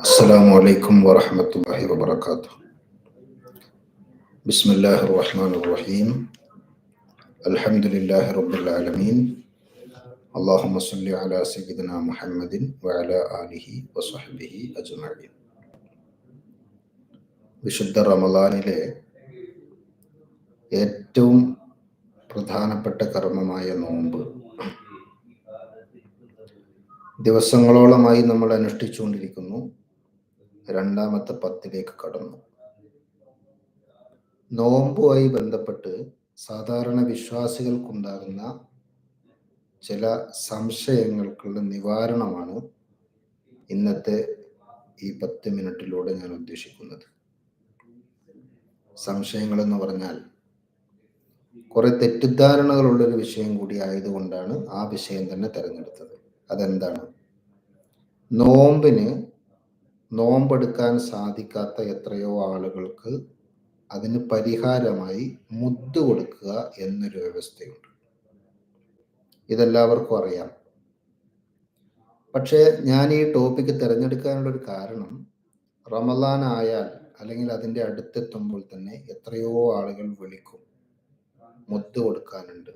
السلام عليكم ورحمة الله وبركاته بسم الله الرحمن الرحيم الحمد لله رب العالمين اللهم صل على سيدنا محمد وعلى آله وصحبه أجمعين വിശുദ്ധ റമദാനിലെ ഏറ്റവും പ്രധാനപ്പെട്ട കർമ്മമായ നോമ്പ് ദിവസങ്ങളോളമായി നമ്മൾ അനുഷ്ഠിച്ചുകൊണ്ടിരിക്കുന്നു. രണ്ടാമത്തെ പത്തിലേക്ക് കടന്നു. നോമ്പുമായി ബന്ധപ്പെട്ട് സാധാരണ വിശ്വാസികൾക്കുണ്ടാകുന്ന ചില സംശയങ്ങൾക്കുള്ള നിവാരണമാണ് ഇന്നത്തെ ഈ പത്ത് മിനിറ്റിലൂടെ ഞാൻ ഉദ്ദേശിക്കുന്നത്. സംശയങ്ങൾ എന്ന് പറഞ്ഞാൽ കുറെ തെറ്റിദ്ധാരണകളുള്ളൊരു വിഷയം കൂടി ആയതുകൊണ്ടാണ് ആ വിഷയം തന്നെ തിരഞ്ഞെടുത്തത്. അതെന്താണ്? നോമ്പിന് നോമ്പെടുക്കാൻ സാധിക്കാത്ത എത്രയോ ആളുകൾക്ക് അതിന് പരിഹാരമായി മുദ്ദ് കൊടുക്കുക എന്നൊരു വ്യവസ്ഥയുണ്ട്. ഇതെല്ലാവർക്കും അറിയാം. പക്ഷേ ഞാൻ ഈ ടോപ്പിക്ക് തിരഞ്ഞെടുക്കാനുള്ള ഒരു കാരണം റമദാൻ ആയാൽ അല്ലെങ്കിൽ അതിന്റെ അടുത്തെത്തുമ്പോൾ തന്നെ എത്രയോ ആളുകൾ വിളിക്കും മുദ്ദ് കൊടുക്കാനുണ്ട്.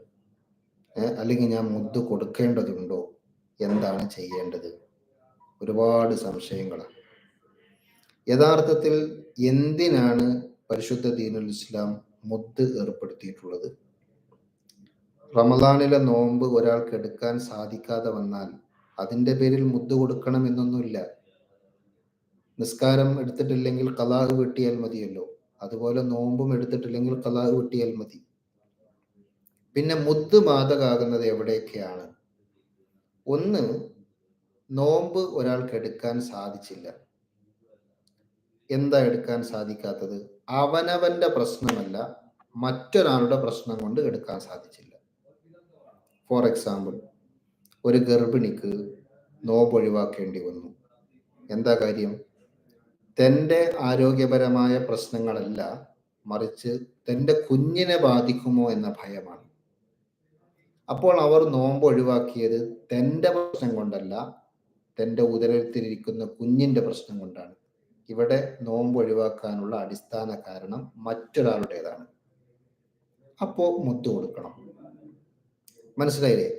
അല്ലെങ്കിൽ ഞാൻ മുദ്ദ് കൊടുക്കേണ്ടതുണ്ടോ? എന്താണ് ചെയ്യേണ്ടത്? ഒരുപാട് സംശയങ്ങളാണ്. യഥാർത്ഥത്തിൽ എന്തിനാണ് പരിശുദ്ധ ദീനുൽ ഇസ്ലാം മുദ്ദ് ഏർപ്പെടുത്തിയിട്ടുള്ളത്? റമദാനിലെ നോമ്പ് ഒരാൾക്ക് എടുക്കാൻ സാധിക്കാതെ വന്നാൽ അതിന്റെ പേരിൽ മുദ്ദ് കൊടുക്കണം എന്നൊന്നുമില്ല. നിസ്കാരം എടുത്തിട്ടില്ലെങ്കിൽ കലാഹ് വെട്ടിയാൽ മതിയല്ലോ. അതുപോലെ നോമ്പും എടുത്തിട്ടില്ലെങ്കിൽ കലാഹ് വെട്ടിയാൽ മതി. പിന്നെ മുദ്ദ് ബാധകാകുന്നത് എവിടെയൊക്കെയാണ്? ഒന്ന് നോമ്പ് ഒരാൾക്ക് എടുക്കാൻ സാധിച്ചില്ല. എന്താ എടുക്കാൻ സാധിക്കാത്തത്? അവനവന്റെ പ്രശ്നമല്ല മറ്റൊരാളുടെ പ്രശ്നം കൊണ്ട് എടുക്കാൻ സാധിച്ചില്ല. ഫോർ എക്സാമ്പിൾ ഒരു ഗർഭിണിക്ക് നോമ്പ് ഒഴിവാക്കേണ്ടി വന്നു. എന്താ കാര്യം? തന്റെ ആരോഗ്യപരമായ പ്രശ്നങ്ങളല്ല മറിച്ച് തന്റെ കുഞ്ഞിനെ ബാധിക്കുമോ എന്ന ഭയമാണ്. അപ്പോൾ അവർ നോമ്പ് ഒഴിവാക്കിയത് തന്റെ പ്രശ്നം കൊണ്ടല്ല തന്റെ ഉദരത്തിലിരിക്കുന്ന കുഞ്ഞിന്റെ പ്രശ്നം കൊണ്ടാണ്. ഇവിടെ നോമ്പ് ഒഴിവാക്കാനുള്ള അടിസ്ഥാന കാരണം മറ്റൊരാളുടേതാണ്. അപ്പോൾ മുത്തു കൊടുക്കണം. മനസ്സിലായില്ലേ?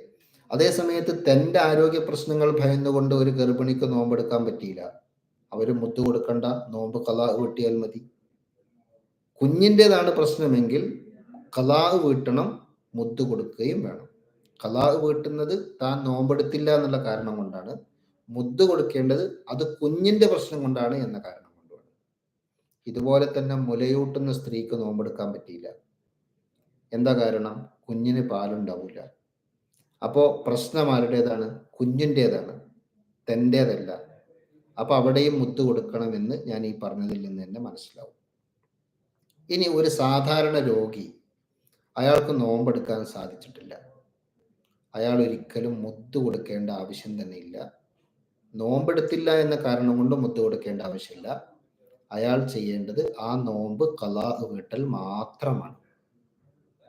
അതേ സമയത്ത് തന്റെ ആരോഗ്യ പ്രശ്നങ്ങൾ ഭയന്നുകൊണ്ട് ഒരു ഗർഭിണിക്ക് നോമ്പെടുക്കാൻ പറ്റിയില്ല. അവർ മുത്തു കൊടുക്കണ്ട നോമ്പ് കലാഹ് വീട്ടിയാൽ മതി. കുഞ്ഞിന്റെതാണ് പ്രശ്നമെങ്കിൽ കലാഹ് വീട്ടണം മുത്തു കൊടുക്കുകയും വേണം. കലാഹ് വീട്ടുന്നത് താൻ നോമ്പെടുത്തില്ല എന്നുള്ള കാരണം കൊണ്ടാണ്. മുദ്ദ് കൊടുക്കേണ്ടത് അത് കുഞ്ഞിന്റെ പ്രശ്നം കൊണ്ടാണ് എന്ന കാരണം കൊണ്ടാണ് ഇതുപോലെ തന്നെ മുലയൂട്ടുന്ന സ്ത്രീക്ക് നോമ്പെടുക്കാൻ പറ്റിയില്ല. എന്താ കാരണം? കുഞ്ഞിന് പാലുണ്ടാവില്ല അപ്പോ പ്രശ്നം ആരുടേതാണ്? കുഞ്ഞിന്റെതാണ് തന്റേതല്ല അപ്പോൾ അവിടെയും മുത്ത് കൊടുക്കണമെന്ന് ഞാൻ ഈ പറഞ്ഞതിൽ നിന്ന് തന്നെ മനസ്സിലാവും. ഇനി ഒരു സാധാരണ രോഗി അയാൾക്ക് നോമ്പെടുക്കാൻ സാധിച്ചിട്ടില്ല. അയാൾ ഒരിക്കലും മുത്ത് കൊടുക്കേണ്ട ആവശ്യം തന്നെ ഇല്ല. നോമ്പെടുത്തില്ല എന്ന കാരണം കൊണ്ട് മുത്ത് കൊടുക്കേണ്ട ആവശ്യമില്ല. അയാൾ ചെയ്യേണ്ടത് ആ നോമ്പ് കലാഹ് വീട്ടൽ മാത്രമാണ്.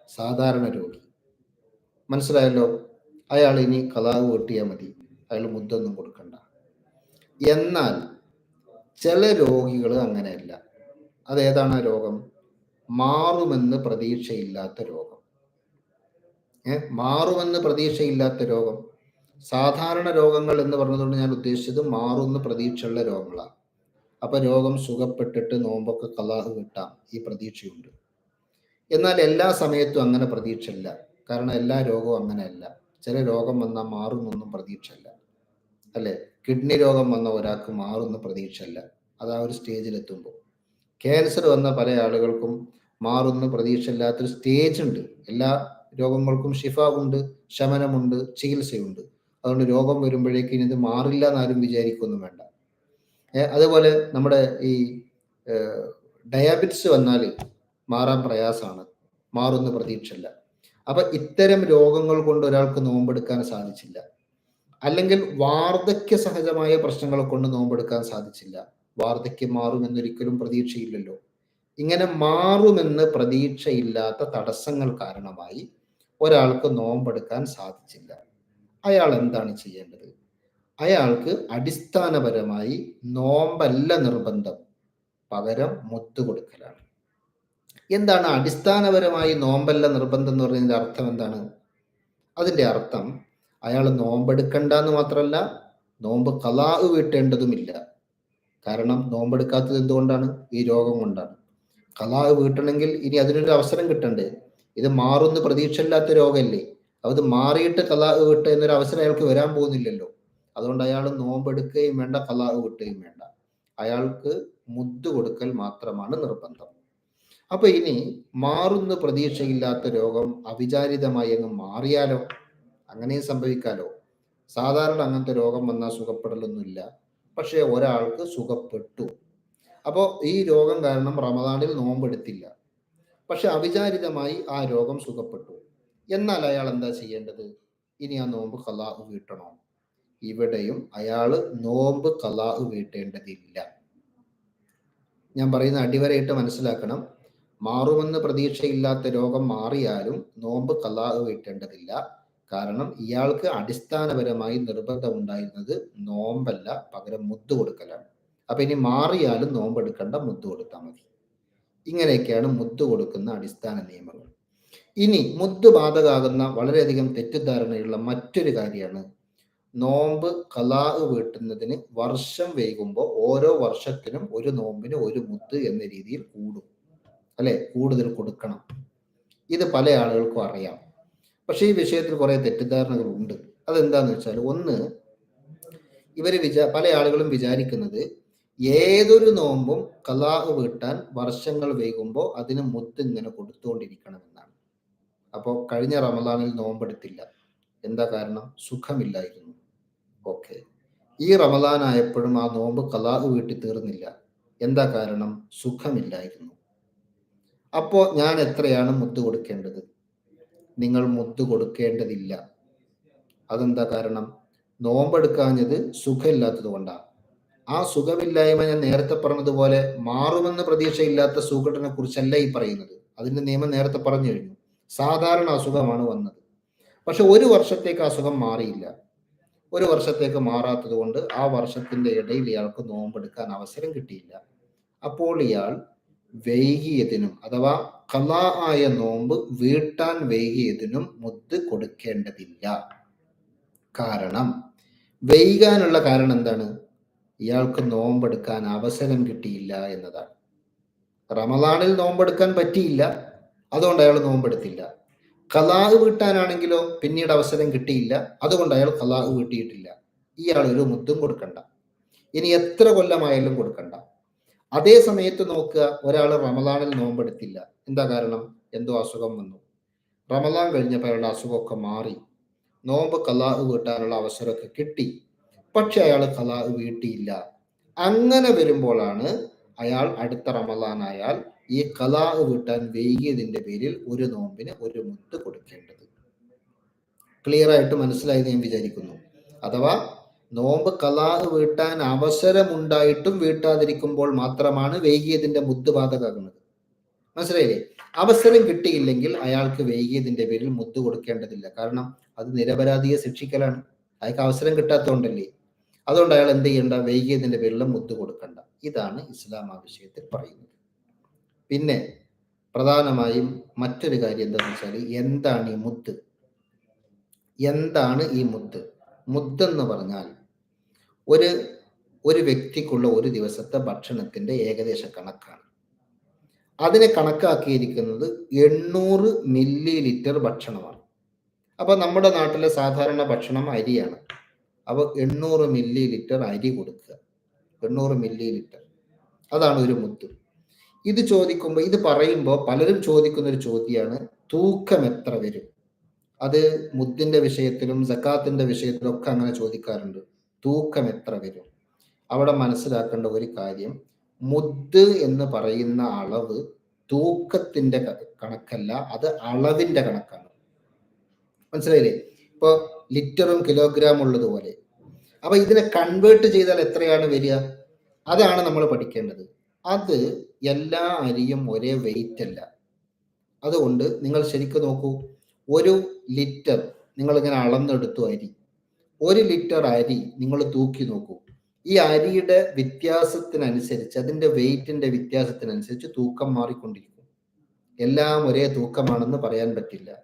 സാധാരണ രോഗി. മനസ്സിലായല്ലോ? അയാൾ ഇനി കലാഹ് വീട്ടിയാൽ മതി. അയാൾ മുദ്ദൊന്നും കൊടുക്കണ്ട. എന്നാൽ ചില രോഗികൾ അങ്ങനെയല്ല. അതേതാണ് രോഗം? മാറുമെന്ന് പ്രതീക്ഷയില്ലാത്ത രോഗം. മാറുമെന്ന് പ്രതീക്ഷയില്ലാത്ത രോഗം. സാധാരണ രോഗങ്ങൾ എന്ന് പറഞ്ഞതുകൊണ്ട് ഞാൻ ഉദ്ദേശിച്ചത് മാറുമെന്ന് പ്രതീക്ഷയുള്ള രോഗങ്ങളാണ്. അപ്പൊ രോഗം സുഖപ്പെട്ടിട്ട് നോമ്പൊക്കെ കലാഹ് കിട്ടാം. ഈ പ്രതീക്ഷയുണ്ട്. എന്നാൽ എല്ലാ സമയത്തും അങ്ങനെ പ്രതീക്ഷയില്ല. കാരണം എല്ലാ രോഗവും അങ്ങനെയല്ല. ചില രോഗം വന്നാൽ മാറുന്നൊന്നും പ്രതീക്ഷയില്ല. അല്ലെ? കിഡ്നി രോഗം വന്ന ഒരാൾക്ക് മാറുന്ന പ്രതീക്ഷയില്ല. അത് ആ ഒരു സ്റ്റേജിൽ എത്തുമ്പോൾ ക്യാൻസർ വന്ന പല ആളുകൾക്കും മാറുന്ന പ്രതീക്ഷയില്ലാത്തൊരു സ്റ്റേജ് ഉണ്ട് എല്ലാ രോഗങ്ങൾക്കും ഷിഫ ഉണ്ട് ശമനമുണ്ട് ചികിത്സയുണ്ട്. അതുകൊണ്ട് രോഗം വരുമ്പോഴേക്കും ഇത് മാറില്ല എന്നാരും വിചാരിക്കൊന്നും വേണ്ട. അതുപോലെ നമ്മുടെ ഈ ഡയാബറ്റിസ് വന്നാൽ മാറാൻ പ്രയാസമാണ്. മാറുന്ന പ്രതീക്ഷയില്ല. അപ്പൊ ഇത്തരം രോഗങ്ങൾ കൊണ്ട് ഒരാൾക്ക് നോമ്പെടുക്കാൻ സാധിച്ചില്ല. അല്ലെങ്കിൽ വാർദ്ധക്യ സഹജമായ പ്രശ്നങ്ങൾ കൊണ്ട് നോമ്പെടുക്കാൻ സാധിച്ചില്ല. വാർദ്ധക്യം മാറുമെന്നൊരിക്കലും പ്രതീക്ഷയില്ലല്ലോ. ഇങ്ങനെ മാറുമെന്ന് പ്രതീക്ഷയില്ലാത്ത തടസ്സങ്ങൾ കാരണമായി ഒരാൾക്ക് നോമ്പെടുക്കാൻ സാധിച്ചില്ല. അയാൾ എന്താണ് ചെയ്യേണ്ടത്? അയാൾക്ക് അടിസ്ഥാനപരമായി നോമ്പല്ല നിർബന്ധം. പകരം മുത്തു കൊടുക്കലാണ്. എന്താണ് അടിസ്ഥാനപരമായി നോമ്പല്ല നിർബന്ധം എന്ന് പറയുന്നതിന്റെ അർത്ഥം എന്താണ്? അതിന്റെ അർത്ഥം അയാൾ നോമ്പെടുക്കണ്ട എന്ന് മാത്രമല്ല നോമ്പ് കലാവ് വീട്ടേണ്ടതുമില്ല. കാരണം നോമ്പെടുക്കാത്തത് എന്തുകൊണ്ടാണ്? ഈ രോഗം കൊണ്ടാണ്. കലാവ് വീട്ടണമെങ്കിൽ ഇനി അതിനൊരു അവസരം കിട്ടണ്ടേ? ഇത് മാറുന്ന പ്രതീക്ഷയില്ലാത്ത രോഗമല്ലേ അത് മാറിയിട്ട് കലാഹ് കിട്ടുക എന്നൊരു അവസരം അയാൾക്ക് വരാൻ പോകുന്നില്ലല്ലോ. അതുകൊണ്ട് അയാൾ നോമ്പെടുക്കുകയും വേണ്ട കലാഹ് വിട്ടുകയും വേണ്ട. അയാൾക്ക് മുദ്ദ് കൊടുക്കൽ മാത്രമാണ് നിർബന്ധം. അപ്പൊ ഇനി മാറുന്ന പ്രതീക്ഷയില്ലാത്ത രോഗം അവിചാരിതമായി അങ്ങ് മാറിയാലോ? അങ്ങനെയും സംഭവിക്കാലോ? സാധാരണ അങ്ങനത്തെ രോഗം വന്നാൽ സുഖപ്പെടലൊന്നുമില്ല. പക്ഷേ ഒരാൾക്ക് സുഖപ്പെട്ടു. അപ്പോൾ ഈ രോഗം കാരണം റമദാനിൽ നോമ്പെടുത്തില്ല. പക്ഷെ അവിചാരിതമായി ആ രോഗം സുഖപ്പെട്ടു. എന്നാൽ അയാൾ എന്താ ചെയ്യേണ്ടത്? ഇനി ആ നോമ്പ് കലാഹ് വീട്ടണോ. ഇവിടെയും അയാൾ നോമ്പ് കലാഹ് വീട്ടേണ്ടതില്ല. ഞാൻ പറയുന്ന അടിവരയിട്ട് മനസ്സിലാക്കണം. മാറുമെന്ന് പ്രതീക്ഷയില്ലാത്ത രോഗം മാറിയാലും നോമ്പ് കലാഹ് വീട്ടേണ്ടതില്ല. കാരണം ഇയാൾക്ക് അടിസ്ഥാനപരമായി നിർബന്ധം ഉണ്ടായിരുന്നത് നോമ്പല്ല പകരം മുത്തു കൊടുക്കലാണ്. അപ്പൊ ഇനി മാറിയാലും നോമ്പെടുക്കേണ്ട മുദ്ദ് കൊടുത്താൽ മതി. ഇങ്ങനെയൊക്കെയാണ് മുത്തു കൊടുക്കുന്ന അടിസ്ഥാന നിയമങ്ങൾ. ഇനി മുത്ത് ബാധകാകുന്ന വളരെയധികം തെറ്റിദ്ധാരണയുള്ള മറ്റൊരു കാര്യമാണ് നോമ്പ് കലാഹ് വീട്ടുന്നതിന് വർഷം വൈകുമ്പോൾ ഓരോ വർഷത്തിനും ഒരു നോമ്പിന് ഒരു മുത്ത് എന്ന രീതിയിൽ കൂടും. അല്ലെ? കൂടുതൽ കൊടുക്കണം. ഇത് പല ആളുകൾക്കും അറിയാം. പക്ഷെ ഈ വിഷയത്തിൽ കുറെ തെറ്റിദ്ധാരണകൾ ഉണ്ട്. അതെന്താന്ന് വെച്ചാൽ ഒന്ന് ഇവർ വിചാ പല ആളുകളും വിചാരിക്കുന്നത് ഏതൊരു നോമ്പും കലാഹ് വീട്ടാൻ വർഷങ്ങൾ വൈകുമ്പോൾ അതിന് മുത്ത് ഇങ്ങനെ കൊടുത്തുകൊണ്ടിരിക്കണം എന്നാണ് അപ്പോൾ കഴിഞ്ഞ റമദാനിൽ നോമ്പെടുത്തില്ല. എന്താ കാരണം? സുഖമില്ലായിരുന്നു. ഓക്കെ. ഈ റമദാൻ ആയപ്പോഴും ആ നോമ്പ് കലാഹ് വീട്ടി തീർന്നില്ല. എന്താ കാരണം? സുഖമില്ലായിരുന്നു. അപ്പോൾ ഞാൻ എത്രയാണ് മുത്ത് കൊടുക്കേണ്ടത്? നിങ്ങൾ മുത്ത് കൊടുക്കേണ്ടതില്ല. അതെന്താ കാരണം? നോമ്പെടുക്കാഞ്ഞത് സുഖമില്ലാത്തത് കൊണ്ടാണ്. ആ സുഖമില്ലായ്മ ഞാൻ നേരത്തെ പറഞ്ഞതുപോലെ മാറുമെന്ന പ്രതീക്ഷയില്ലാത്ത സുഖത്തിനെ കുറിച്ചല്ല ഈ പറയുന്നത്. അതിന്റെ നിയമം നേരത്തെ പറഞ്ഞു കഴിഞ്ഞു. സാധാരണ അസുഖമാണ് വന്നത്. പക്ഷെ ഒരു വർഷത്തേക്ക് അസുഖം മാറിയില്ല. ഒരു വർഷത്തേക്ക് മാറാത്തത് കൊണ്ട് ആ വർഷത്തിന്റെ ഇടയിൽ ഇയാൾക്ക് നോമ്പെടുക്കാൻ അവസരം കിട്ടിയില്ല. അപ്പോൾ ഇയാൾ വൈകിയതിനും അഥവാ കലാ ആയ നോമ്പ് വീട്ടാൻ വൈകിയതിനും മുദ്ദ് കൊടുക്കേണ്ടതില്ല. കാരണം വൈകാനുള്ള കാരണം എന്താണ്? ഇയാൾക്ക് നോമ്പെടുക്കാൻ അവസരം കിട്ടിയില്ല എന്നതാണ്. റമദാനിൽ നോമ്പെടുക്കാൻ പറ്റിയില്ല. അതുകൊണ്ട് അയാൾ നോമ്പെടുത്തില്ല. കലാഹ് വീട്ടാനാണെങ്കിലോ പിന്നീട് അവസരം കിട്ടിയില്ല. അതുകൊണ്ട് അയാൾ കലാഹ് വീട്ടിയിട്ടില്ല. ഇയാൾ ഒരു മുത്തും കൊടുക്കണ്ട. ഇനി എത്ര കൊല്ലമായാലും കൊടുക്കണ്ട. അതേ സമയത്ത് നോക്കുക ഒരാൾ റമദാനിൽ നോമ്പെടുത്തില്ല. എന്താ കാരണം? എന്തോ അസുഖം വന്നു. റമദാൻ കഴിഞ്ഞപ്പോൾ അയാളുടെ അസുഖമൊക്കെ മാറി. നോമ്പ് കലാഹ് വീട്ടാനുള്ള അവസരമൊക്കെ കിട്ടി. പക്ഷെ അയാൾ കല വീട്ടിയില്ല. അങ്ങനെ വരുമ്പോഴാണ് അയാൾ അടുത്ത റമദാനായാൽ ഈ കലാഹ് വീട്ടാൻ വൈകിയതിന്റെ പേരിൽ ഒരു നോമ്പിന് ഒരു മുത്ത് കൊടുക്കേണ്ടത്. ക്ലിയർ ആയിട്ട് മനസ്സിലായി ഞാൻ വിചാരിക്കുന്നു. അഥവാ നോമ്പ് കലാഹ് വീട്ടാൻ അവസരമുണ്ടായിട്ടും വീട്ടാതിരിക്കുമ്പോൾ മാത്രമാണ് വൈകിയതിന്റെ മുത്ത് ബാധകാകുന്നത് മനസ്സിലായില്ലേ? അവസരം കിട്ടിയില്ലെങ്കിൽ അയാൾക്ക് വൈകിയതിന്റെ പേരിൽ മുത്ത് കൊടുക്കേണ്ടതില്ല. കാരണം അത് നിരപരാധിയെ ശിക്ഷിക്കലാണ്. അയാൾക്ക് അവസരം കിട്ടാത്തതുകൊണ്ടല്ലേ? അതുകൊണ്ട് അയാൾ എന്ത് ചെയ്യണ്ട? വൈകിയതിന്റെ വെള്ളം മുത്ത് കൊടുക്കണ്ട. ഇതാണ് ഇസ്ലാം ആ വിഷയത്തിൽ പറയുന്നത്. പിന്നെ പ്രധാനമായും മറ്റൊരു കാര്യം എന്താണെന്ന് വെച്ചാൽ എന്താണ് ഈ മുത്ത്? എന്താണ് ഈ മുത്ത്? മുത്തെന്ന് പറഞ്ഞാൽ ഒരു ഒരു വ്യക്തിക്കുള്ള ഒരു ദിവസത്തെ ഭക്ഷണത്തിന്റെ ഏകദേശ കണക്കാണ്. അതിനെ കണക്കാക്കിയിരിക്കുന്നത് എണ്ണൂറ് മില്ലി ലിറ്റർ ഭക്ഷണമാണ്. അപ്പോൾ നമ്മുടെ നാട്ടിലെ സാധാരണ ഭക്ഷണം അരിയാണ്. അപ്പൊ എണ്ണൂറ് മില്ലി ലിറ്റർ അരി കൊടുക്കുക. എണ്ണൂറ് മില്ലി ലിറ്റർ അതാണ് ഒരു മുത്ത്. ഇത് ചോദിക്കുമ്പോൾ ഇത് പറയുമ്പോൾ പലരും ചോദിക്കുന്ന ഒരു ചോദ്യമാണ് തൂക്കം എത്ര വരും? അത് മുദ്ദിന്റെ വിഷയത്തിലും സക്കാത്തിന്റെ വിഷയത്തിലും ഒക്കെ അങ്ങനെ ചോദിക്കാറുണ്ട്. തൂക്കം എത്ര വരും? അവിടെ മനസ്സിലാക്കേണ്ട ഒരു കാര്യം മുത്ത് എന്ന് പറയുന്ന അളവ് തൂക്കത്തിന്റെ കണക്കല്ല അത് അളവിന്റെ കണക്കാണ്. മനസ്സിലായില്ലേ? ഇപ്പൊ ലിറ്ററും കിലോഗ്രാം ഉള്ളതുപോലെ അപ്പൊ ഇതിനെ കൺവേർട്ട് ചെയ്താൽ എത്രയാണ് വരിക? അതാണ് നമ്മൾ പഠിക്കേണ്ടത്. അത് എല്ലാ അരിയും ഒരേ വെയിറ്റ് അല്ല. അതുകൊണ്ട് നിങ്ങൾ ശരിക്കും നോക്കൂ. ഒരു ലിറ്റർ നിങ്ങൾ ഇങ്ങനെ അളന്നെടുത്തു അരി. ഒരു ലിറ്റർ അരി നിങ്ങൾ തൂക്കി നോക്കൂ. ഈ അരിയുടെ വ്യത്യാസത്തിനനുസരിച്ച് അതിന്റെ വെയിറ്റിന്റെ വ്യത്യാസത്തിനനുസരിച്ച് തൂക്കം മാറിക്കൊണ്ടിരിക്കും. എല്ലാം ഒരേ തൂക്കമാണെന്ന് പറയാൻ പറ്റില്ല.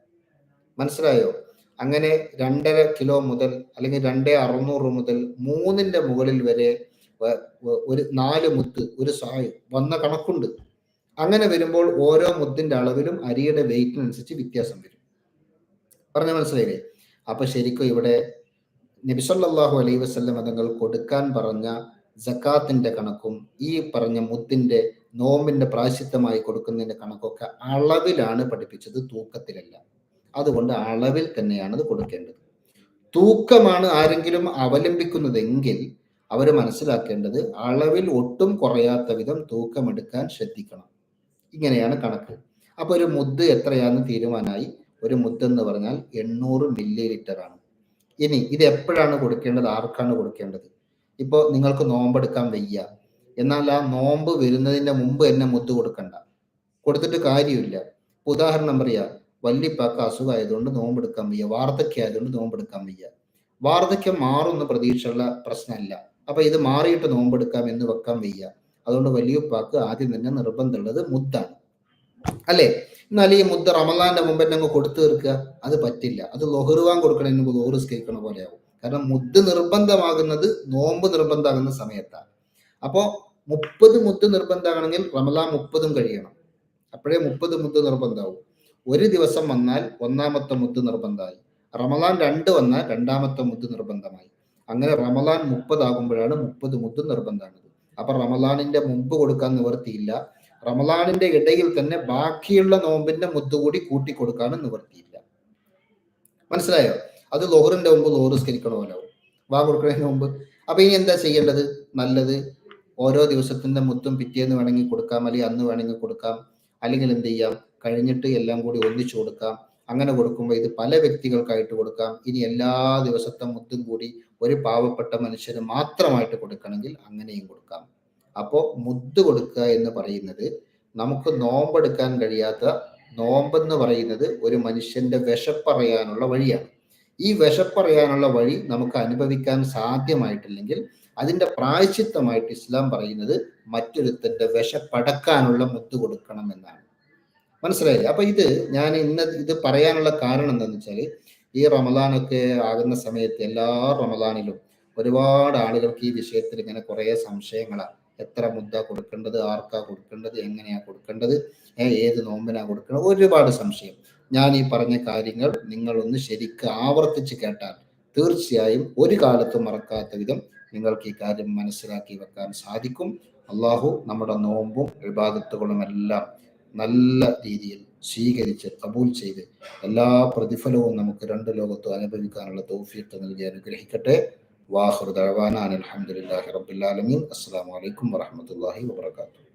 മനസ്സിലായോ? അങ്ങനെ രണ്ടര കിലോ മുതൽ അല്ലെങ്കിൽ രണ്ടേ അറുന്നൂറ് മുതൽ മൂന്നിന്റെ മുകളിൽ വരെ ഒരു നാല് മുത്ത് ഒരു സായം വന്ന കണക്കുണ്ട്. അങ്ങനെ വരുമ്പോൾ ഓരോ മുത്തിന്റെ അളവിലും അരിയുടെ വെയിറ്റിനനുസരിച്ച് വ്യത്യാസം വരും. പറഞ്ഞ മനസ്സിലായില്ലേ? അപ്പൊ ശരിക്കും ഇവിടെ നബിസല്ലാഹു അലൈ വസ്ല്ലം തങ്ങൾ കൊടുക്കാൻ പറഞ്ഞ ജക്കാത്തിന്റെ കണക്കും ഈ പറഞ്ഞ മുത്തിന്റെ നോമ്പിന്റെ പ്രാശിത്തമായി കൊടുക്കുന്നതിന്റെ കണക്കൊക്കെ അളവിലാണ് പഠിപ്പിച്ചത് തൂക്കത്തിലല്ല. അതുകൊണ്ട് അളവിൽ തന്നെയാണ് അത് കൊടുക്കേണ്ടത്. തൂക്കമാണ് ആരെങ്കിലും അവലംബിക്കുന്നതെങ്കിൽ അവർ മനസ്സിലാക്കേണ്ടത് അളവിൽ ഒട്ടും കുറയാത്ത വിധം തൂക്കമെടുക്കാൻ ശ്രദ്ധിക്കണം. ഇങ്ങനെയാണ് കണക്ക്. അപ്പൊ ഒരു മുദ്ദ് എത്രയാണെന്ന് തീരുമാനമായി ഒരു മുദ്ദ് എന്ന് പറഞ്ഞാൽ എണ്ണൂറ് മില്ലി ലിറ്റർ ആണ് ഇനി ഇത് എപ്പോഴാണ് കൊടുക്കേണ്ടത്? ആർക്കാണ് കൊടുക്കേണ്ടത്? ഇപ്പോൾ നിങ്ങൾക്ക് നോമ്പെടുക്കാൻ വയ്യ. എന്നാൽ ആ നോമ്പ് വരുന്നതിന്റെ മുമ്പ് എന്നെ മുദ്ദ് കൊടുക്കണ്ട. കൊടുത്തിട്ട് കാര്യമില്ല. ഉദാഹരണം പറയാ. വല്യപ്പാക്ക് അസുഖമായതുകൊണ്ട് നോമ്പെടുക്കാൻ വയ്യ വാർദ്ധക്യം ആയതുകൊണ്ട് നോമ്പെടുക്കാൻ വയ്യ. വാർദ്ധക്യം മാറുന്ന പ്രതീക്ഷയുള്ള പ്രശ്നമല്ല. അപ്പൊ ഇത് മാറിയിട്ട് നോമ്പെടുക്കാം എന്ന് വെക്കാൻ വയ്യ. അതുകൊണ്ട് വലിയപ്പാക്ക് ആദ്യം തന്നെ നിർബന്ധമുള്ളത് മുദ്ദാണ് അല്ലേ? എന്നാൽ ഈ മുദ്ദ റമലാന്റെ മുമ്പ് തന്നെ അങ്ങ് കൊടുത്തു തീർക്കുക. അത് പറ്റില്ല. അത് ലൊഹറുവാൻ കൊടുക്കണതിന് മുമ്പ് ലോഹറ് സ്കരിക്കണ പോലെയാവും. കാരണം മുദ്ദ് നിർബന്ധമാകുന്നത് നോമ്പ് നിർബന്ധമാകുന്ന സമയത്താണ്. അപ്പോ മുപ്പത് മുദ്ദ നിർബന്ധമാണെങ്കിൽ റമലാൻ മുപ്പതും കഴിയണം. അപ്പോഴേ മുപ്പത് മുദ്ദ നിർബന്ധമാവും. ഒരു ദിവസം വന്നാൽ ഒന്നാമത്തെ മുത്ത് നിർബന്ധമായി. റമലാൻ രണ്ട് വന്നാൽ രണ്ടാമത്തെ മുത്ത് നിർബന്ധമായി. അങ്ങനെ റമലാൻ മുപ്പതാകുമ്പോഴാണ് മുപ്പത് മുത്ത് നിർബന്ധമാണത്. അപ്പൊ റമലാനിന്റെ മുമ്പ് കൊടുക്കാൻ നിവർത്തിയില്ല റമലാനിന്റെ ഇടയിൽ തന്നെ ബാക്കിയുള്ള നോമ്പിന്റെ മുത്ത് കൂടി കൂട്ടി കൊടുക്കാനും നിവർത്തിയില്ല മനസ്സിലായോ? അത് ലോഹറിന്റെ മുമ്പ് ലോഹറ് സ്കരിക്കണമല്ലോ വാ കൊടുക്കുന്നതിന് മുമ്പ് അപ്പൊ ഇനി എന്താ ചെയ്യേണ്ടത്? നല്ലത് ഓരോ ദിവസത്തിന്റെ മുത്തും പിറ്റേന്ന് വേണമെങ്കിൽ കൊടുക്കാം. അല്ലെങ്കിൽ അന്ന് വേണമെങ്കിൽ കൊടുക്കാം. അല്ലെങ്കിൽ എന്ത് ചെയ്യാം? കഴിഞ്ഞിട്ട് എല്ലാം കൂടി ഒന്നിച്ചു കൊടുക്കാം. അങ്ങനെ കൊടുക്കുമ്പോൾ ഇത് പല വ്യക്തികൾക്കായിട്ട് കൊടുക്കാം. ഇനി എല്ലാ ദിവസത്തെ മുത്തും കൂടി ഒരു പാവപ്പെട്ട മനുഷ്യന് മാത്രമായിട്ട് കൊടുക്കണമെങ്കിൽ അങ്ങനെയും കൊടുക്കാം. അപ്പോൾ മുത്ത് കൊടുക്കുക എന്ന് പറയുന്നത് നമുക്ക് നോമ്പെടുക്കാൻ കഴിയാത്ത നോമ്പെന്ന് പറയുന്നത് ഒരു മനുഷ്യന്റെ വിശപ്പറിയാനുള്ള വഴിയാണ്. ഈ വിശപ്പറിയാനുള്ള വഴി നമുക്ക് അനുഭവിക്കാൻ സാധ്യമായിട്ടില്ലെങ്കിൽ അതിന്റെ പ്രായച്ചിത്തമായിട്ട് ഇസ്ലാം പറയുന്നത് മറ്റൊരുത്തന്റെ വിശപ്പടക്കാനുള്ള മുത്ത് കൊടുക്കണം എന്നാണ്. മനസ്സിലായില്ലേ അപ്പൊ ഇത് ഞാൻ ഇന്ന് ഇത് പറയാനുള്ള കാരണം എന്താണെന്ന് വെച്ചാൽ ഈ റമദാനൊക്കെ ആകുന്ന സമയത്ത് എല്ലാ റമദാനിലും ഒരുപാട് ആളുകൾക്ക് ഈ വിഷയത്തിൽ ഇങ്ങനെ കുറെ സംശയങ്ങളാണ് എത്ര മുദ്ദ കൊടുക്കേണ്ടത് ആർക്കാ കൊടുക്കേണ്ടത് എങ്ങനെയാ കൊടുക്കേണ്ടത് ഏത് നോമ്പിനാ കൊടുക്കേണ്ടത് ഒരുപാട് സംശയം. ഞാൻ ഈ പറഞ്ഞ കാര്യങ്ങൾ നിങ്ങളൊന്ന് ശരിക്ക് ആവർത്തിച്ച് കേട്ടാൽ തീർച്ചയായും ഒരു കാലത്തും മറക്കാത്ത വിധം നിങ്ങൾക്ക് ഈ കാര്യം മനസ്സിലാക്കി വെക്കാൻ സാധിക്കും. അള്ളാഹു നമ്മുടെ നോമ്പും വിവാദത്തുകളും എല്ലാം നല്ല രീതിയിൽ സ്വീകരിച്ച് കബൂൽ ചെയ്ത് എല്ലാ പ്രതിഫലവും നമുക്ക് രണ്ട് ലോകത്തും അനുഭവിക്കാനുള്ള തൗഫീഖ് നൽകി അനുഗ്രഹിക്കട്ടെ. വാഹുർ ദഴവാന അലഹമുല്ലാഹി റബുല്ലാലമീൻ അസ്സാം വലൈക്കും വാഹമത്തല്ലാഹി വാത്തു